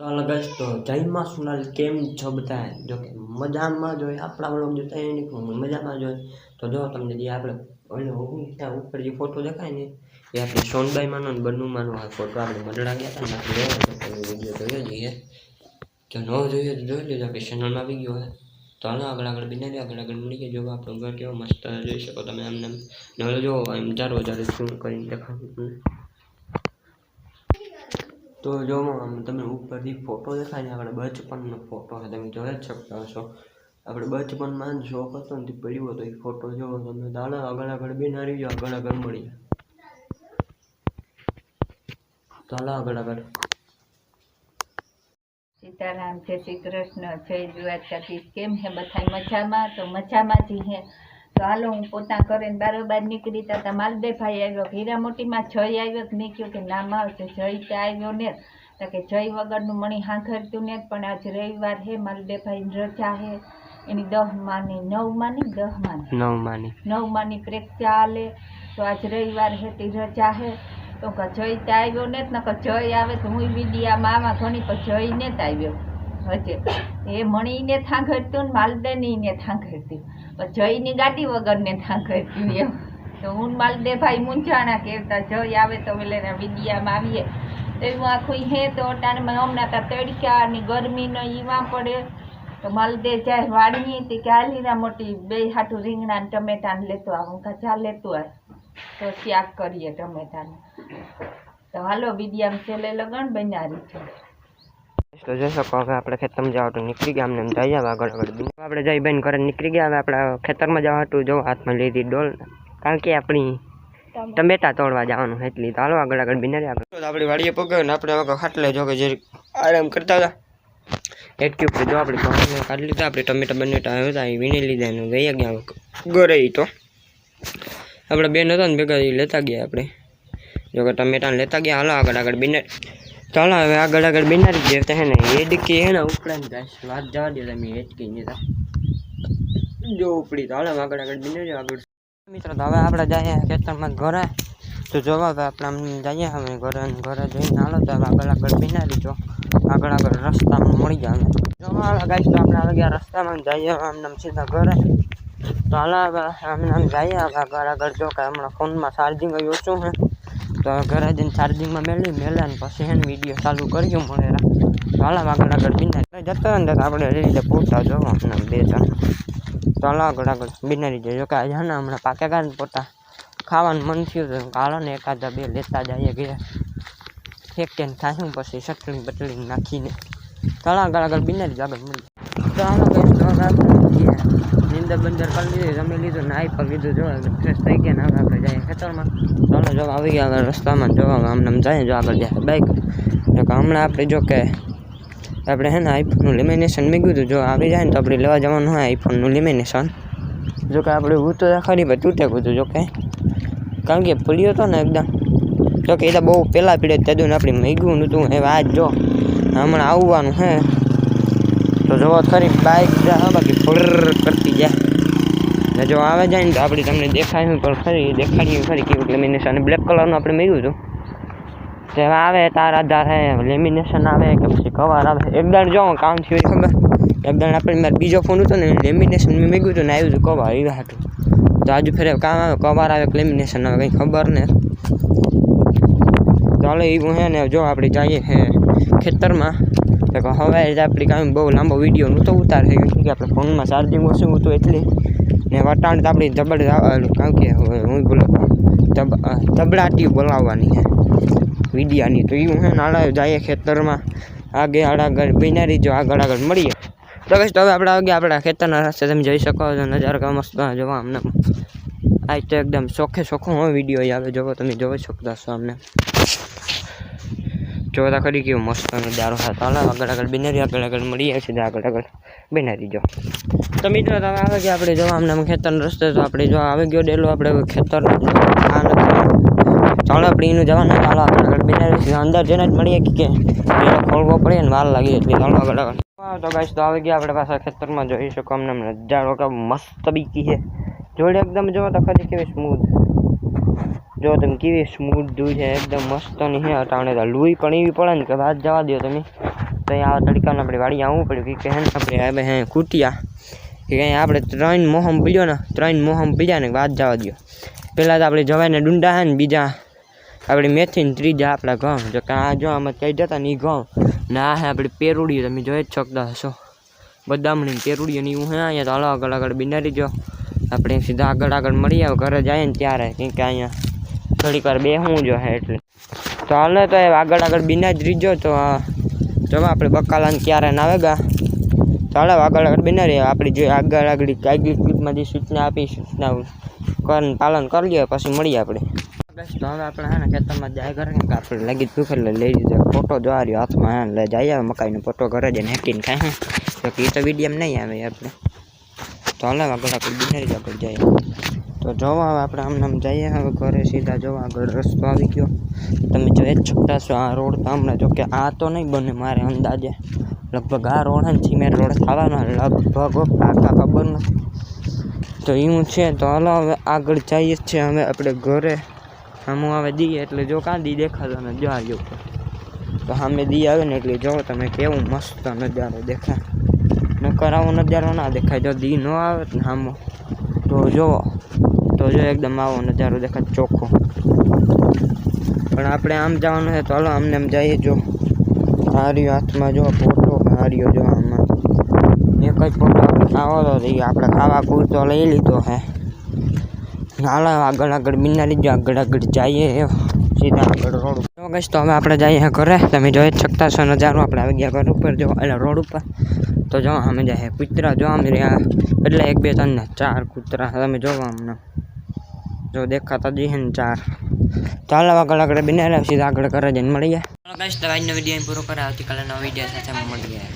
તો અલગ તો જયમાં સુનાલ કેમ છો બધા જો કે મજામાં જોઈએ આપણા વ્લોગ જોતા એની મજામાં જોઈએ તો જો તમને જે આપણે ઓલો ઓગણીસના ઉપર જે ફોટો દેખાય ને, એ આપણે સોનબાઈમાંનો ને બન્નુમાંનો આ ફોટો આપણે મરડા ગયા હતા ને આપણે વીડિયો જોયો જઈએ જો ન જોઈએ તો જોઈ લેજો કે ચેનલમાં આવી ગયો હોય તો હાલો આગળ આગળ બિના આગળ આગળ મળી ગયો જો આપણે ઘર કેવો મસ્ત જોઈ શકો તમે એમને ને જોવો એમ ચારો ચારો શું કરીને દેખાડું. તો જો તમે ઉપરથી ફોટો દેખાય ને આપણે બચપનનો ફોટો છે, તમે જોઈ જ શકતા હશો. આપણે બચપનમાં જ શોખ હતો ને પડ્યો હતો. એ ફોટો જોવો તમે દાડા આગળ આગળ બે આવી જાઓ આગળ આગળ મળી ચાલો સીતારામ, જય શ્રી કૃષ્ણ. જય દ્વારકાધીશ કેમ છે બધા મજામાં? તો મજામાં જ હે. તો હાલો હું પોતા કરીને બારોબાર નીકળી હતા તા માલદેભાઈ આવ્યો. હીરા મોટીમાં જય આવ્યો તો મેં કહ્યું કે નામ આવશે. જય તો આવ્યો ને તો કે જય વગરનું મણી હાંખરતું ને પણ આજ રવિવાર હે માલદેભાઈ રજા હે. એની દહ માની નવ માની દહ માની. નવ માની. નવ માની પ્રેક્ષા હાલે તો આજ રવિવાર હે તે રજા હે. તો કે જય તો આવ્યો ને જ જય આવે તો હું વિડીયામાં આમાં ઘણી પણ જય ને જ આવ્યો. હજે એ મણીને થાંગડતું ને માલદેની થાંગડતું પણ જયની ગાડી વગરને થાંગડતું એમ. તો હું માલદે માલદેભાઈ મૂંઝાણા કહેતા, જય આવે તો એટલે વિડીયામાં આવીએ. તો એવું આખું હે તો અટાણમાં હમણાં તા તડકા અને ગરમીનો ઈવા પડે. તો માલદે જાય વાળીએ તે કે હાલીના મોટી બે હાટું રીંગણા ને ટમેટા ને લેતો આવું. કા ચા લેતું આવ. તો શાક કરીએ ટમેટાને. તો હાલો વિડીયામાં છેલ્લે લગન બનારી છે. તો જોઈ શકો હવે આપણે ખેતરમાં જવા તો નીકળી ગયા અમને એમ જઈ આવે આગળ આગળ બિન આપણે જઈ બેન ઘરે નીકળી ગયા હવે આપણે ખેતરમાં જવા હતું જો હાથમાં લીધી ડોલ કારણ કે આપણી ટમેટા તોડવા જવાનું છે એટલી તો હાલો આગળ આગળ બિનારી આગળ આપણી વાડીએ પગે ને આપણે હવે ખાટલે જો કે જે આરામ કરતા હતા એટલી ઉપર જો આપણે ઘઉં કાઢી લીધા આપણે ટમેટા બનેટા હતા એ વીણી લીધા ને ગઈ ગયા ઘરે ઈ તો આપણે બેન હતા ને ભેગા ઈ લેતા ગયા આપણે જો કે ટમેટાને લેતા ગયા હાલો આગળ આગળ બિનારી ચાલો હવે આગળ આગળ બિનારી જે હે ને એડકી હે ને ઉપરાંત ગાઈસ વાત જવા દે તમે એડકી ની તા જો ઉપડી તો હાલો આગળ આગળ બિનારી આગળ મિત્રો તો હવે આપણે જઈએ ખેતરમાં ઘરે તો જોવા હવે આપણે આમ જઈએ હવે ઘરે ને ઘરે જઈને હાલો તો હવે આગળ આગળ બિનારી જો આગળ આગળ રસ્તામાં મળી જાય જોવા ગાઈસ તો આપણે આવી ગયા રસ્તામાં જઈએ આમ નામ સીધા ઘરે તો હાલો હવે આમ નામ જઈએ હવે આગળ આગળ જો કે હમણાં ફોનમાં ચાર્જિંગ ઓછું છે તો ઘરે જઈને ચાર્જિંગમાં મેળવી મેળ્યા ને પછી એને વીડિયો ચાલુ કર્યો મળેલા. ચાલા આગળ આગળ બિનારી જતો ને આપણે એ રીતે પૂરતા જોવો હમણાં બે ત્રણ. ચાલો આગળ આગળ બિનારી જાય કે આજે ને હમણાં પાકે કાઢ પોતા ખાવાનું મન થયું તો કાળો ને એકાદા બે લેતા જઈએ ગયા ફેંકીને ખાશું પછી ચટણી બટણી નાખીને. ચાલો આગળ આગળ બિનારી આગળ મળી તો હાલો કઈ તો હવે આપણે નિંદર બંદર કરી લીધી જમી લીધું નાઈ પર લીધું જો ફ્રેશ થઈ ગયા ને હવે આપણે જઈએ ખેતરમાં ચાલો જો આવી ગયા આગળ રસ્તામાં જો આમને આમ જાય જો આગળ જાય બાઈક જો કે હમણાં આપણે જો કે આપણે હે ને આઈફોનનું લેમિનેશન મૂક્યું હતું જો આવી જાય ને તો આપણે લેવા જવાનું હોય આઈફોનનું લેમિનેશન જો કે આપણે હું તો ખરી પણ તૂટે ગયું જો કે કારણ કે પડ્યો હતો ને એકદમ જો કે એ તો બહુ પહેલાં પીડે તેદું આપણે મેગ્યું નહોતું હવે આજ જો હમણાં આવવાનું હે તો જોવો ખરી બાઇક જાય બાકી ફુર કરતી જાય ને જો આવે જાય ને તો આપણે તમને દેખાય પણ ખરી દેખાડીએ ખરી કેવું લેમિનેશન બ્લેક કલરનું આપણે મેળવ્યું હતું તે હવે આવે તાર આધાર હે લેમિનેશન આવે કે પછી કવર આવે એકદમ જો કામ થયું એ ખબર એકદમ આપણે મારે બીજો ફોન હતો ને લેમિનેશન મેં મેળવ્યું હતું ને આવ્યું હતું કવર એવા હતું તો આજુ ફેરે કામ આવે કવર આવે કે લેમિનેશન આવે કંઈ ખબર ને ચાલો એવું હે ને જો આપણે જઈએ હે ખેતરમાં તો કે હવે જ આપણી કાંઈ બહુ લાંબો વિડીયો નહોતો ઉતારે કે આપણે ફોનમાં ચાર્જિંગ ઓછું હતું એટલે ને વટાણ તો આપણી ધબડ કારણ કે હું બોલો તબડાટી બોલાવવાની છે વિડિયાની તો એવું હે નાળા જઈએ ખેતરમાં, આગે આગળ બિનારી જો આગળ આગળ મળીએ. તો બસ હવે આપણે આગે આપણા ખેતરના રસ્તે તમે જોઈ શકો છો, નજારો કેવો મસ્ત જોવા અમને. આજ તો એકદમ ચોખ્ખે ચોખ્ખો હોય વીડિયો આવે, જોવો, તમે જોઈ શકતા છો અમને. જોતા ખરી કેવું મસ્ત નજારો હા ચાલો, આગળ આગળ બિનારી, આગળ આગળ મળીએ છીએ આગળ આગળ. બિનારી, જો. તો મિત્રો, તમે આવે કે આપણે જો આમને આમ ખેતરનો રસ્તે તો આપણે જો આવી ગયો ડેલો, આપણે ખેતર આ ચાલો, આપણે એનું જવાનું ચાલો, આગળ આગળ બિનારી છીએ અંદર જઈને જ મળીએ કે ડેલો ખોલવો પડે ને વાર લાગી એટલે ચાલો, આગળ આગળ. તો ગાઈશ તો આવી ગયા આપણે પાછા ખેતરમાં. જોઈ શકો અમને નજારો કે મસ્ત બીકી છે. જોડે એકદમ જોવો તો ખરી કેવી સ્મૂથ જો તમે કેવી સ્મૂથ દૂધ છે, એકદમ મસ્તની હે અટાણે તો લુઈ પણ એવી પડે ને કે વાત જવા દો તમે. તો અહીંયા તડકાને આપણે વાડી આવવું પડ્યું કે હે આપણે હવે હે કૂટ્યા. કે કંઈ આપણે ત્રણ મોહમ પીડ્યો ને, ત્રણ મોહમ પીડ્યા ને વાત જવા દો પહેલાં તો આપણે જવાઈને ડુંડા હે ને બીજા. આપણે મેથી ને ત્રીજા આપણા ઘઉં. જો કે આ જો આમાં કહી જતા ને એ ઘઉં. ને હે આપણે પેરુડી, તમે જોઈ જ શકતા હશો. બદામણી પેરુડીએ ને એવું હે, અહીંયા તો અલગ અલગ બિનારી જો. આપણે સીધા આગળ આગળ મળી આવે, ઘરે જાય ને ત્યારે. કંઈક અહીંયા થોડીક વાર બેસવું જો હે એટલે. તો હાલે તો એ આગળ આગળ બિના જ રીજો, તો જો આપણે બકાલાને ક્યારે ના વેગા ચાલો આગળ આગળ બિના રહીએ. આપણી જે આગળ આગળ આગલી ક્લિપમાં સૂચના આપી, સૂચના કર પાલન કરી લઈએ પછી મળીએ આપણે. બસ, તો હવે આપણે હે ને ખેતરમાં જાય ઘરે કે આપણે લાગી ભૂખ એટલે લઈ લીધો. ફોટો જોવા રહ્યો હાથમાં હે લઈ આવે મકાઈનો ફોટો ઘરે જઈને હેકીને હે. તો કે એ તો વિડીયમ નહીં આવે આપણે. તો હાલે આગળ આગળ બિનારી જ આગળ જઈએ. તો જોવા હવે આપણે આમ નામ જઈએ હવે ઘરે સીધા જોવા આગળ રસ્તો આવી ગયો તમે જોઈ જ શકતા છો આ રોડ તો હમણાં જો કે આ તો નહીં બને મારે અંદાજે લગભગ આ રોડ ને સિમેન્ટ રોડ થવાનો લગભગ પાકા ખબર નથી તો એવું છે તો હાલો હવે આગળ જઈએ જ છે હવે આપણે ઘરે આમ હવે દઈએ એટલે જો કાં દી દેખાતો ને જો આવ્યો તો સામે દી આવે ને એટલે જો તમે કેવું મસ્ત નજારો દેખાય નકર આવો નજારો ના દેખાય જો દી ન આવે ને સામો તો જુઓ તો જો એકદમ આવો નજારો દેખાય ચોખ્ખો પણ આપણે આમ જવાનું છે તો હાલો આમને એમ જઈએ જો હાર્યો હાથમાં જો ફોટો હાર્યો જો આમાં એક જ ફોટો આપણે આવો તો એ આપણે ખાવા પૂરતો લઈ લીધો હે હાલો આગળ આગળ બિનારી જો આગળ આગળ જઈએ સીધા આગળ રોડ ઉપર ગઈશ તો હવે આપણે જઈએ ઘરે તમે જોઈ જ શકતા છો નજારો આપણે આવી ગયા ઘર ઉપર જો એટલે રોડ ઉપર તો જો અમે જાય કૂતરા, જો અમે રહ્યા એટલે એક, બે, ત્રણ ચાર કૂતરા તમે જોવા અમને. જો દેખાતા જઈએ ને ચાર. ચાલો આગળ આગળ બિના સીધા આગળ કરે જઈને મળીએ. ગાઈશ તો આજનો વીડિયો પૂરો કરે આવતીકાલે નવો વીડિયો સાથે મળીએ.